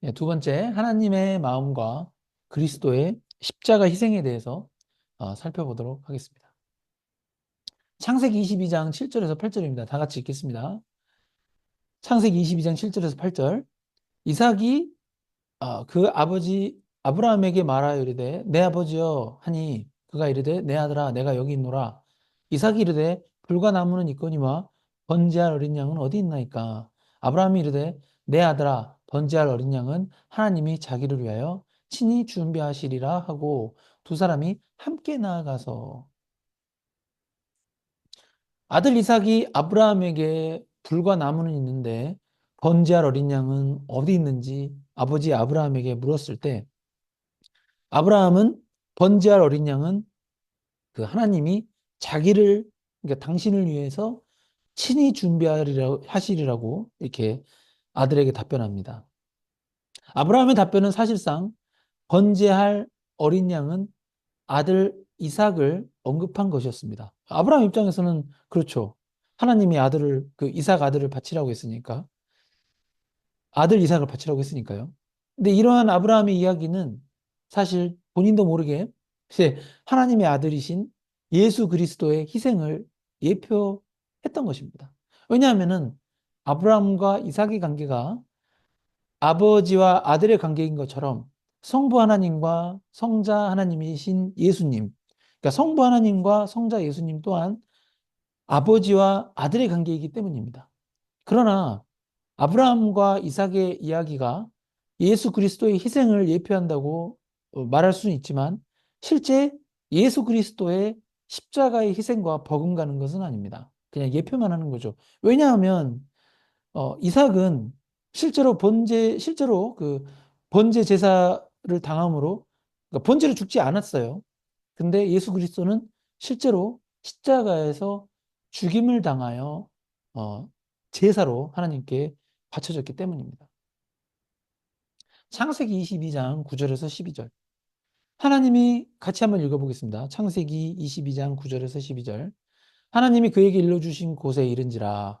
네, 두 번째, 하나님의 마음과 그리스도의 십자가 희생에 대해서 어, 살펴보도록 하겠습니다. 창세기 22장 7절에서 8절입니다. 다 같이 읽겠습니다. 창세기 22장 7절에서 8절. 이삭이 어, 그 아버지 아브라함에게 말하여 이르되 내 아버지여 하니 그가 이르되 내 아들아 내가 여기 있노라. 이삭이 이르되 불과 나무는 있거니와 번제할 어린 양은 어디 있나이까? 아브라함이 이르되 내 아들아 번제할 어린 양은 하나님이 자기를 위하여 친히 준비하시리라 하고 두 사람이 함께 나아가서 아들 이삭이 아브라함에게 불과 나무는 있는데 번제할 어린 양은 어디 있는지 아버지 아브라함에게 물었을 때 아브라함은 번제할 어린 양은 그 하나님이 자기를 그러니까 당신을 위해서 친히 준비하리라 하시리라고 이렇게 아들에게 답변합니다. 아브라함의 답변은 사실상 번제할 어린 양은 아들 이삭을 언급한 것이었습니다. 아브라함 입장에서는 그렇죠. 하나님이 아들을 그 이삭 아들을 바치라고 했으니까 아들 이삭을 바치라고 했으니까요. 근데 이러한 아브라함의 이야기는 사실 본인도 모르게 하나님의 아들이신 예수 그리스도의 희생을 예표했던 것입니다. 왜냐하면은 아브라함과 이삭의 관계가 아버지와 아들의 관계인 것처럼 성부 하나님과 성자 하나님이신 예수님, 그러니까 성부 하나님과 성자 예수님 또한 아버지와 아들의 관계이기 때문입니다. 그러나 아브라함과 이삭의 이야기가 예수 그리스도의 희생을 예표한다고 어, 말할 수는 있지만 실제 예수 그리스도의 십자가의 희생과 버금가는 것은 아닙니다. 그냥 예표만 하는 거죠. 왜냐하면 어, 이삭은 실제로 번제 실제로 그 번제 제사를 당함으로 그러니까 번제로 죽지 않았어요. 근데 예수 그리스도는 실제로 십자가에서 죽임을 당하여 어, 제사로 하나님께 바쳐졌기 때문입니다. 창세기 22장 9절에서 12절. 하나님이 같이 한번 읽어보겠습니다. 창세기 22장 9절에서 12절. 하나님이 그에게 일러주신 곳에 이른지라.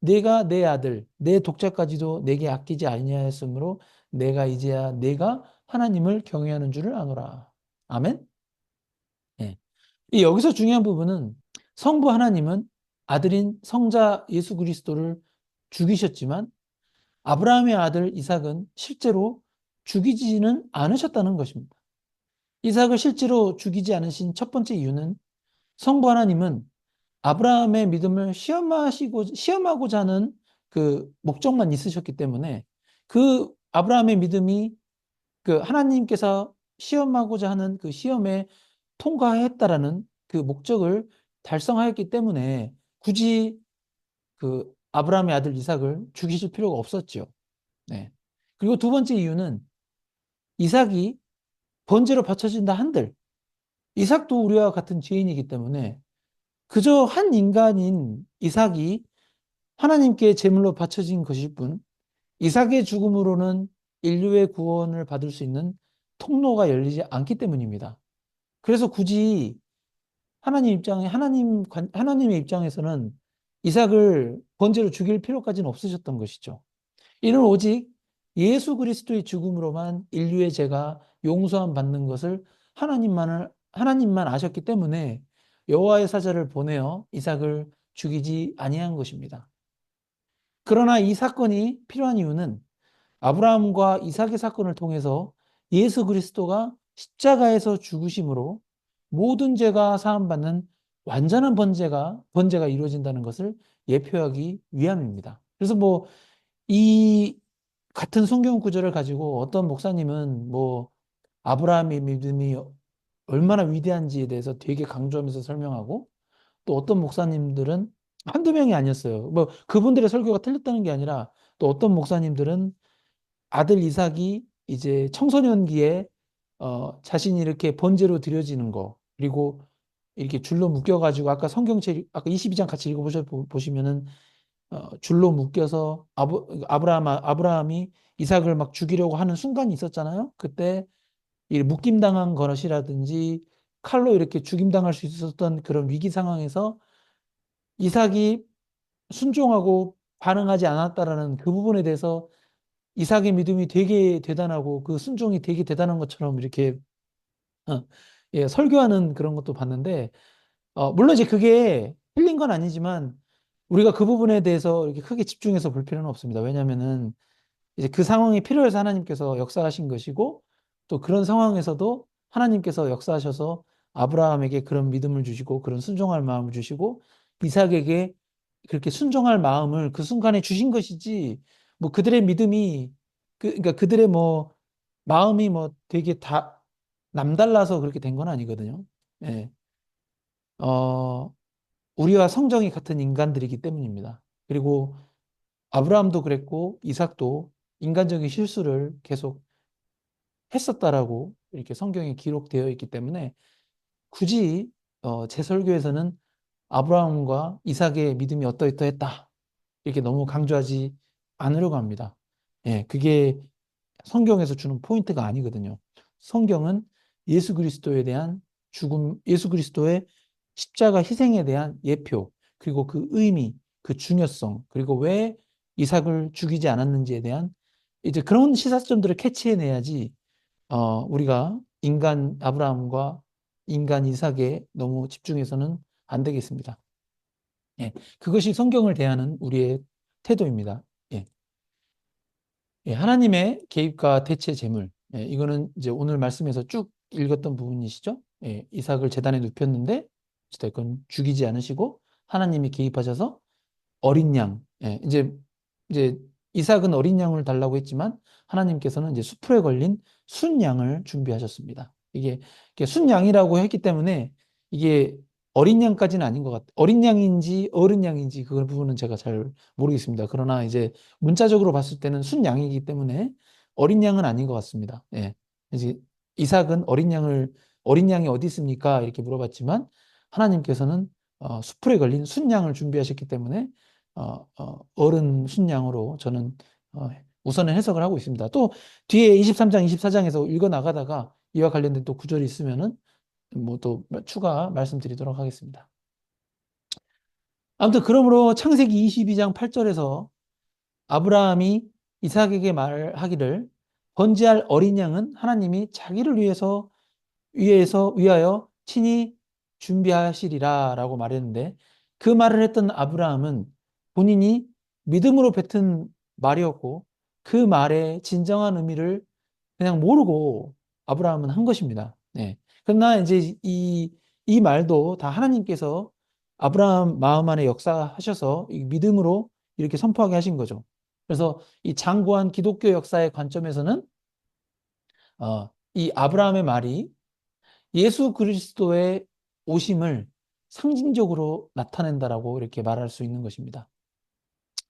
내가 내 아들 내 독자까지도 내게 아끼지 아니하였으므로 내가 이제야 내가 하나님을 경외하는 줄을 아노라 아멘. 예. 여기서 중요한 부분은 성부 하나님은 아들인 성자 예수 그리스도를 죽이셨지만 아브라함의 아들 이삭은 실제로 죽이지는 않으셨다는 것입니다. 이삭을 실제로 죽이지 않으신 첫 번째 이유는 성부 하나님은 아브라함의 믿음을 시험하시고 시험하고자 하는 그 목적만 있으셨기 때문에 그 아브라함의 믿음이 그 하나님께서 시험하고자 하는 그 시험에 통과했다라는 그 목적을 달성하였기 때문에 굳이 그 아브라함의 아들 이삭을 죽이실 필요가 없었죠. 네. 그리고 두 번째 이유는 이삭이 번제로 바쳐진다 한들 이삭도 우리와 같은 죄인이기 때문에 그저 한 인간인 이삭이 하나님께 제물로 바쳐진 것일 뿐 이삭의 죽음으로는 인류의 구원을 받을 수 있는 통로가 열리지 않기 때문입니다. 그래서 굳이 하나님 입장에 하나님 하나님의 입장에서는 이삭을 번제로 죽일 필요까지는 없으셨던 것이죠. 이는 오직 예수 그리스도의 죽음으로만 인류의 죄가 용서함 받는 것을 하나님만을 하나님만 아셨기 때문에 여호와의 사자를 보내어 이삭을 죽이지 아니한 것입니다. 그러나 이 사건이 필요한 이유는 아브라함과 이삭의 사건을 통해서 예수 그리스도가 십자가에서 죽으심으로 모든 죄가 사함받는 완전한 번제가 번제가 이루어진다는 것을 예표하기 위함입니다. 그래서 뭐 이 같은 성경 구절을 가지고 어떤 목사님은 뭐 아브라함의 믿음이 얼마나 위대한지에 대해서 되게 강조하면서 설명하고 또 어떤 목사님들은 한두 명이 아니었어요. 뭐 그분들의 설교가 틀렸다는 게 아니라 또 어떤 목사님들은 아들 이삭이 이제 청소년기에 어, 자신이 이렇게 번제로 드려지는 거, 그리고 이렇게 줄로 묶여 가지고 아까 성경책, 아까 22장 같이 읽어보셔, 보시면은, 어, 줄로 묶여서 아브, 아브라함, 아브라함이 이삭을 막 죽이려고 하는 순간이 있었잖아요. 그때 이 묶임당한 것이라든지 칼로 이렇게 죽임당할 수 있었던 그런 위기 상황에서 이삭이 순종하고 반응하지 않았다라는 그 부분에 대해서 이삭의 믿음이 되게 대단하고 그 순종이 되게 대단한 것처럼 이렇게 어, 예, 설교하는 그런 것도 봤는데 어, 물론 이제 그게 틀린 건 아니지만 우리가 그 부분에 대해서 이렇게 크게 집중해서 볼 필요는 없습니다. 왜냐하면은 이제 그 상황이 필요해서 하나님께서 역사하신 것이고 또 그런 상황에서도 하나님께서 역사하셔서 아브라함에게 그런 믿음을 주시고 그런 순종할 마음을 주시고 이삭에게 그렇게 순종할 마음을 그 순간에 주신 것이지 뭐 그들의 믿음이 그 그러니까 그들의 뭐 마음이 뭐 되게 다 남달라서 그렇게 된 건 아니거든요. 예. 어, 우리와 성정이 같은 인간들이기 때문입니다. 그리고 아브라함도 그랬고 이삭도 인간적인 실수를 계속 했었다라고 이렇게 성경에 기록되어 있기 때문에 굳이 어, 제 설교에서는 아브라함과 이삭의 믿음이 어떠어떠했다 이렇게 너무 강조하지 않으려고 합니다. 예, 그게 성경에서 주는 포인트가 아니거든요. 성경은 예수 그리스도에 대한 죽음, 예수 그리스도의 십자가 희생에 대한 예표, 그리고 그 의미, 그 중요성, 그리고 왜 이삭을 죽이지 않았는지에 대한 이제 그런 시사점들을 캐치해내야지 어, 우리가 인간 아브라함과 인간 이삭에 너무 집중해서는 안 되겠습니다. 예, 그것이 성경을 대하는 우리의 태도입니다. 예. 예, 하나님의 개입과 대체 제물. 예, 이거는 이제 오늘 말씀에서 쭉 읽었던 부분이시죠. 예, 이삭을 재단에 눕혔는데 어쨌든 죽이지 않으시고 하나님이 개입하셔서 어린 양. 예, 이제 이제 이삭은 어린 양을 달라고 했지만 하나님께서는 이제 수풀에 걸린 순양을 준비하셨습니다. 이게, 순양이라고 했기 때문에 이게 어린 양까지는 아닌 것 같아요. 어린 양인지 어른 양인지 그 부분은 제가 잘 모르겠습니다. 그러나 이제 문자적으로 봤을 때는 순양이기 때문에 어린 양은 아닌 것 같습니다. 예. 이제 이삭은 어린 양을 어린 양이 어디 있습니까? 이렇게 물어봤지만 하나님께서는 어, 수풀에 걸린 순양을 준비하셨기 때문에 어, 어, 어른 순양으로 저는 어, 우선은 해석을 하고 있습니다. 또 뒤에 23장, 24장에서 읽어 나가다가 이와 관련된 또 구절이 있으면은 뭐 또 추가 말씀드리도록 하겠습니다. 아무튼 그러므로 창세기 22장 8절에서 아브라함이 이삭에게 말하기를 번제할 어린 양은 하나님이 자기를 위해서 위해서 위하여 친히 준비하시리라라고 말했는데 그 말을 했던 아브라함은 본인이 믿음으로 뱉은 말이었고 그 말의 진정한 의미를 그냥 모르고 아브라함은 한 것입니다. 네. 그러나 이제 이, 이 말도 다 하나님께서 아브라함 마음 안에 역사하셔서 믿음으로 이렇게 선포하게 하신 거죠. 그래서 이 장구한 기독교 역사의 관점에서는 어, 이 아브라함의 말이 예수 그리스도의 오심을 상징적으로 나타낸다라고 이렇게 말할 수 있는 것입니다.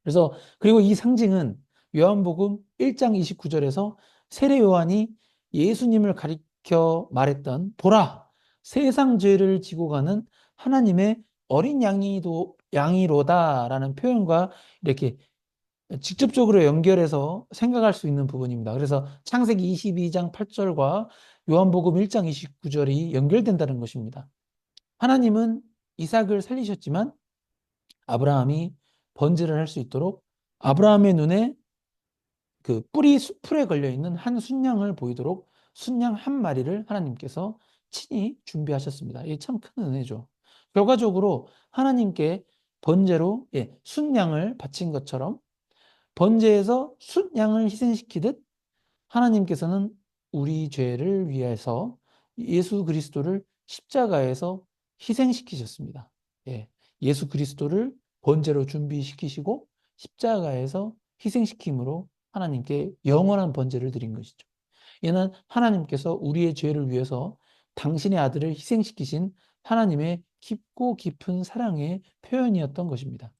그래서 그리고 이 상징은 요한복음 1장 29절에서 세례 요한이 예수님을 가리켜 말했던 보라 세상 죄를 지고 가는 하나님의 어린 양이도 양이로다라는 표현과 이렇게 직접적으로 연결해서 생각할 수 있는 부분입니다. 그래서 창세기 22장 8절과 요한복음 1장 29절이 연결된다는 것입니다. 하나님은 이삭을 살리셨지만 아브라함이 번제를 할 수 있도록 아브라함의 눈에 그 뿌리 풀에 걸려 있는 한 순양을 보이도록 순양 한 마리를 하나님께서 친히 준비하셨습니다. 이게 참큰 은혜죠. 결과적으로 하나님께 번제로 예, 순양을 바친 것처럼 번제에서 순양을 희생시키듯 하나님께서는 우리 죄를 위해서 예수 그리스도를 십자가에서 희생시키셨습니다. 예, 예수 그리스도를 번제로 준비시키시고 십자가에서 희생시킴으로 하나님께 영원한 번제를 드린 것이죠. 이는 하나님께서 우리의 죄를 위해서 당신의 아들을 희생시키신 하나님의 깊고 깊은 사랑의 표현이었던 것입니다.